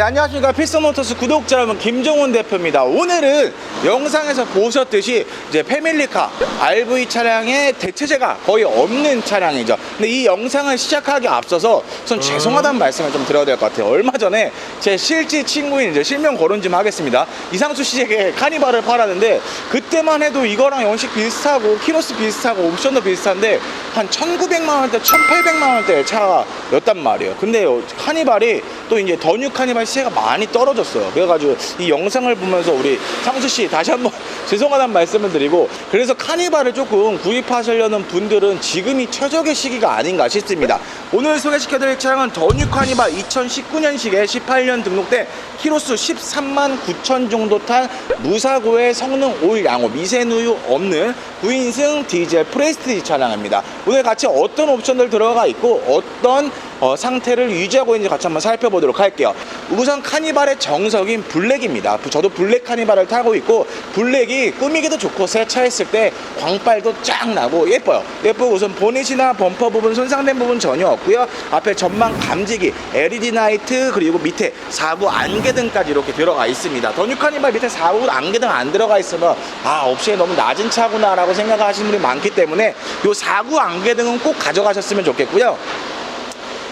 네, 안녕하십니까. 필서모터스 구독자 여러분, 김종훈 대표입니다. 오늘은 영상에서 보셨듯이 이제 패밀리카 RV 차량의 대체제가 거의 없는 차량이죠. 근데 이 영상을 시작하기 앞서서 전 죄송하다는 말씀을 좀 드려야 될 것 같아요. 얼마 전에 제 실지 친구인 이제 실명 거론 좀 하겠습니다. 이상수 씨에게 카니발을 팔았는데 그때만 해도 이거랑 연식 비슷하고 키로수 비슷하고 옵션도 비슷한데 한 1900만 원대, 1800만 원대 차였단 말이에요. 근데 카니발이 또 이제 더뉴 카니발 시세가 많이 떨어졌어요. 그래가지고 이 영상을 보면서 우리 상수 씨 다시 한번 죄송하다는 말씀을 드리고 그래서 카니발을 조금 구입하시려는 분들은 지금이 최적의 시기가 아닌가 싶습니다. 오늘 소개시켜드릴 차량은 더뉴 카니발 2019년식에 18년 등록된 키로수 13만 9천 정도 탄 무사고의 성능 올 양호 미세누유 없는 9인승 디젤 프레스티지 차량입니다. 오늘 같이 어떤 옵션들 들어가 있고 어떤 어, 상태를 유지하고 있는지 같이 한번 살펴보도록 할게요. 우선 카니발의 정석인 블랙입니다. 저도 블랙 카니발을 타고 있고 블랙이 꾸미기도 좋고 세차했을 때 광빨도 쫙 나고 예뻐요. 예쁘고 우선 보닛이나 범퍼 부분 손상된 부분 전혀 없고요. 앞에 전망 감지기, LED 나이트 그리고 밑에 4부 안개등까지 이렇게 들어가 있습니다. 더뉴 카니발 밑에 4부 안개등 안 들어가 있으면 아 옵션이 너무 낮은 차구나라고 생각하시는 분이 많기 때문에 요 4구 안개등은 꼭 가져가셨으면 좋겠고요.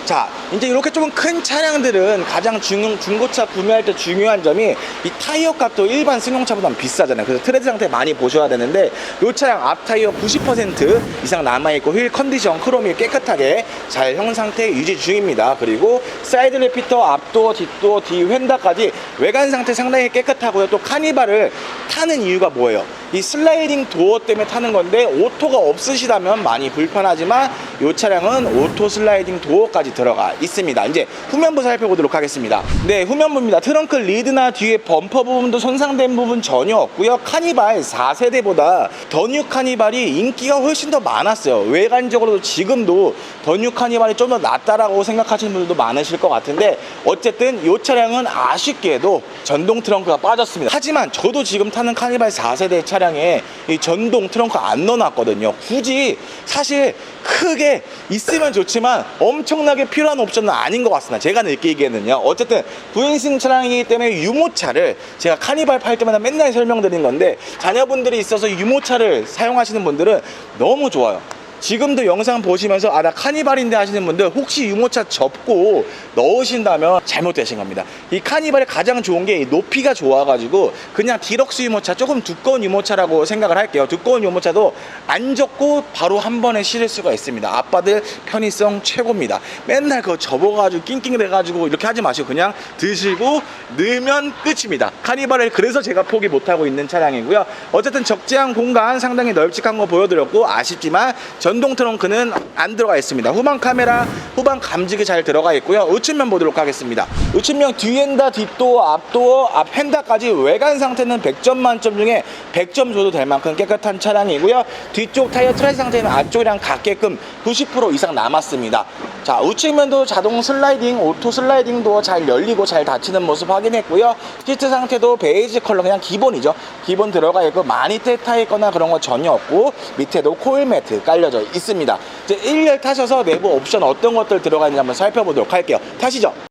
자, 이제 이렇게 조금 큰 차량들은 가장 중, 중고차 구매할 때 중요한 점이 이 타이어 값도 일반 승용차보다 비싸잖아요. 그래서 트레드 상태 많이 보셔야 되는데 이 차량 앞 타이어 90% 이상 남아있고 휠 컨디션, 크롬이 깨끗하게 잘 형 상태 유지 중입니다. 그리고 사이드 리피터, 앞도어, 뒷도어, 뒤 휀다까지 외관 상태 상당히 깨끗하고요. 또 카니발을 타는 이유가 뭐예요? 이 슬라이딩 도어 때문에 타는 건데 오토가 없으시다면 많이 불편하지만 이 차량은 오토 슬라이딩 도어까지 들어가 있습니다. 이제 후면부 살펴보도록 하겠습니다. 네, 후면부입니다. 트렁크 리드나 뒤에 범퍼 부분도 손상된 부분 전혀 없고요. 카니발 4세대보다 더 뉴 카니발이 인기가 훨씬 더 많았어요. 외관적으로도 지금도 더 뉴 카니발이 좀 더 낫다라고 생각하시는 분들도 많으실 것 같은데 어쨌든 이 차량은 아쉽게도 전동 트렁크가 빠졌습니다. 하지만 저도 지금 타는 카니발 4세대 차량에 이 전동 트렁크 안 넣어놨거든요. 굳이 사실 크게 있으면 좋지만 엄청나게 필요한 옵션은 아닌 것 같습니다. 제가 느끼기에는요. 어쨌든 9인승 차량이기 때문에 유모차를 제가 카니발 팔 때마다 맨날 설명드린 건데 자녀분들이 있어서 유모차를 사용하시는 분들은 너무 좋아요. 지금도 영상 보시면서 아 나 카니발인데 하시는 분들 혹시 유모차 접고 넣으신다면 잘못되신 겁니다. 이 카니발의 가장 좋은 게이 높이가 좋아가지고 그냥 디럭스 유모차 조금 두꺼운 유모차라고 생각을 할게요. 두꺼운 유모차도 안 접고 바로 한 번에 실을 수가 있습니다. 아빠들 편의성 최고입니다. 맨날 그거 접어가지고 낑낑 대가지고 이렇게 하지 마시고 그냥 드시고 넣으면 끝입니다. 카니발을 그래서 제가 포기 못하고 있는 차량이고요. 어쨌든 적재한 공간 상당히 널찍한 거 보여드렸고 아쉽지만 전동 트렁크는 안 들어가 있습니다. 후방 카메라, 후방 감지기 잘 들어가 있고요. 우측면 보도록 하겠습니다. 우측면 뒤엔다, 뒷도어, 앞도어, 앞 휀다까지 외관 상태는 100점 만점 중에 100점 줘도 될 만큼 깨끗한 차량이고요. 뒤쪽 타이어 트레 상태는 앞쪽이랑 같게끔 90% 이상 남았습니다. 자, 우측면도 자동 슬라이딩, 오토 슬라이딩 도어 잘 열리고 잘 닫히는 모습 확인했고요. 시트 상태도 베이지 컬러 그냥 기본이죠. 기본 들어가 있고 많이 떼타 있거나 그런 거 전혀 없고 밑에도 코일 매트 깔려져 있습니다. 이제 1열 타셔서 내부 옵션 어떤 것들 들어가 있는지 한번 살펴보도록 할게요. 타시죠.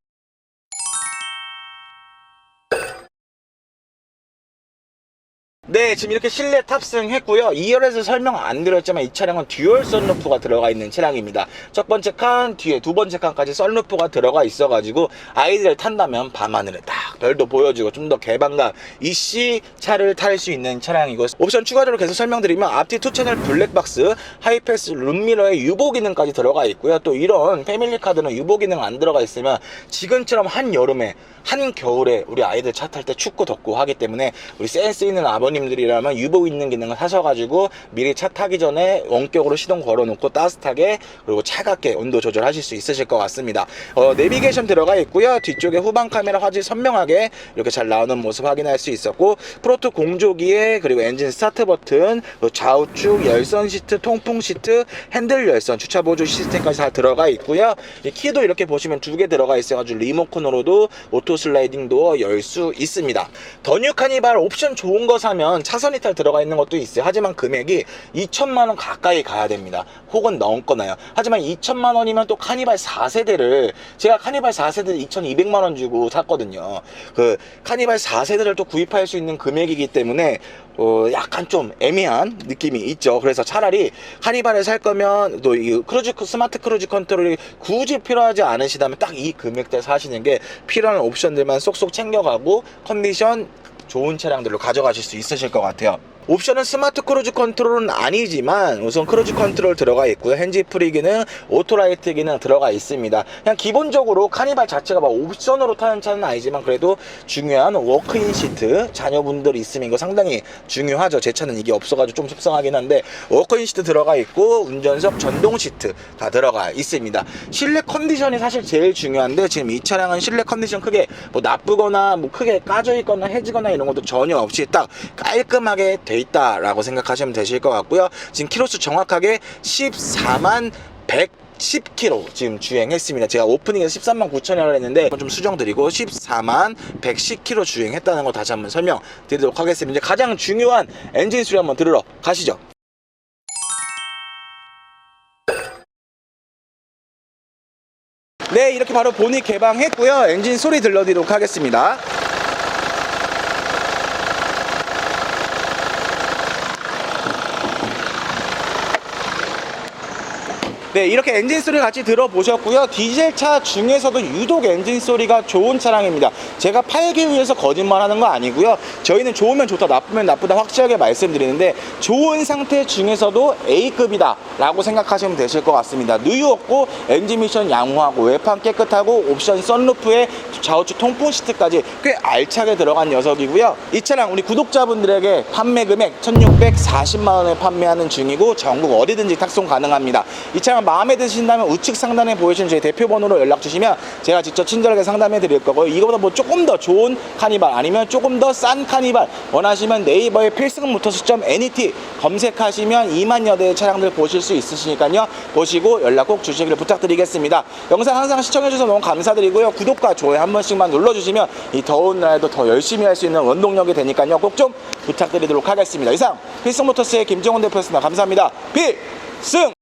네, 지금 이렇게 실내 탑승했고요. 2열에서 설명 안 드렸지만 이 차량은 듀얼 썬루프가 들어가 있는 차량입니다. 첫 번째 칸, 뒤에 두 번째 칸까지 썬루프가 들어가 있어 가지고 아이들 탄다면 밤하늘에 딱 별도 보여주고 좀 더 개방감 이씨 차를 탈 수 있는 차량이고 옵션 추가적으로 계속 설명드리면 앞뒤 투 채널 블랙박스, 하이패스 룸미러에 유보 기능까지 들어가 있고요. 또 이런 패밀리 카드는 유보 기능 안 들어가 있으면 지금처럼 한 여름에 한 겨울에 우리 아이들 차 탈 때 춥고 덥고 하기 때문에 우리 센스 있는 아버님들이라면 유보 있는 기능을 하셔가지고 미리 차 타기 전에 원격으로 시동 걸어놓고 따뜻하게 그리고 차갑게 온도 조절하실 수 있으실 것 같습니다. 어, 내비게이션 들어가 있고요. 뒤쪽에 후방 카메라 화질 선명하게 이렇게 잘 나오는 모습 확인할 수 있었고 프로토 공조기에 그리고 엔진 스타트 버튼 좌우측 열선 시트 통풍 시트 핸들 열선 주차 보조 시스템까지 다 들어가 있고요. 이 키도 이렇게 보시면 두 개 들어가 있어가지고 리모컨으로도 오토 슬라이딩 도어 열 수 있습니다. 더 뉴 카니발 옵션 좋은 거 사면 차선 이탈 들어가 있는 것도 있어요. 하지만 금액이 2천만 원 가까이 가야 됩니다. 혹은 넘거나요. 하지만 2천만 원이면 또 카니발 4세대를 제가 카니발 4세대 2,200만 원 주고 샀거든요. 그 카니발 4세대를 또 구입할 수 있는 금액이기 때문에 어, 약간 좀 애매한 느낌이 있죠. 그래서 차라리 카니발을 살 거면 또 이 크루즈 스마트 크루즈 컨트롤이 굳이 필요하지 않으시다면 딱 이 금액대 사시는 게 필요한 옵션 들만 쏙쏙 챙겨가고 컨디션 좋은 차량들로 가져가실 수 있으실 것 같아요. 옵션은 스마트 크루즈 컨트롤은 아니지만 우선 크루즈 컨트롤 들어가 있고요. 핸즈 프리 기능, 오토라이트 기능 들어가 있습니다. 그냥 기본적으로 카니발 자체가 막 옵션으로 타는 차는 아니지만 그래도 중요한 워크인 시트 자녀분들이 있으면 이거 상당히 중요하죠. 제 차는 이게 없어가지고 좀 속상하긴 한데 워크인 시트 들어가 있고 운전석 전동 시트 다 들어가 있습니다. 실내 컨디션이 사실 제일 중요한데 지금 이 차량은 실내 컨디션 크게 뭐 나쁘거나 뭐 크게 까져 있거나 해지거나 이런 것도 전혀 없이 딱 깔끔하게 돼 있다라고 생각하시면 되실 것 같고요. 지금 키로수 정확하게 14만 110km 지금 주행했습니다. 제가 오프닝에서 13만 9천이라고 했는데 좀 수정드리고 14만 110km 주행했다는 거 다시 한번 설명드리도록 하겠습니다. 이제 가장 중요한 엔진 소리 한번 들으러 가시죠. 네, 이렇게 바로 본이 개방했고요. 엔진 소리 들려드리도록 하겠습니다. 네, 이렇게 엔진 소리 같이 들어보셨고요. 디젤 차 중에서도 유독 엔진 소리가 좋은 차량입니다. 제가 팔기 위해서 거짓말 하는 거 아니고요. 저희는 좋으면 좋다, 나쁘면 나쁘다 확실하게 말씀드리는데 좋은 상태 중에서도 A급이다 라고 생각하시면 되실 것 같습니다. 누유 없고 엔진 미션 양호하고 외판 깨끗하고 옵션 썬루프에 좌우측 통풍 시트까지 꽤 알차게 들어간 녀석이고요. 이 차량 우리 구독자분들에게 판매 금액 1640만 원에 판매하는 중이고 전국 어디든지 탁송 가능합니다. 이 차량 마음에 드신다면 우측 상단에 보이시는 저희 대표 번호로 연락 주시면 제가 직접 친절하게 상담해 드릴 거고요. 이거보다 뭐 조금 더 좋은 카니발 아니면 조금 더 싼 카니발 원하시면 네이버에 필승 모터스.net E 검색하시면 2만 여 대의 차량들 보실 수 있으시니까요. 보시고 연락 꼭 주시기를 부탁드리겠습니다. 영상 항상 시청해 주셔서 너무 감사드리고요. 구독과 좋아요 한 번씩만 눌러 주시면 이 더운 날에도 더 열심히 할 수 있는 원동력이 되니까요. 꼭 좀 부탁드리도록 하겠습니다. 이상 필승 모터스의 김정훈 대표였습니다. 감사합니다. 필승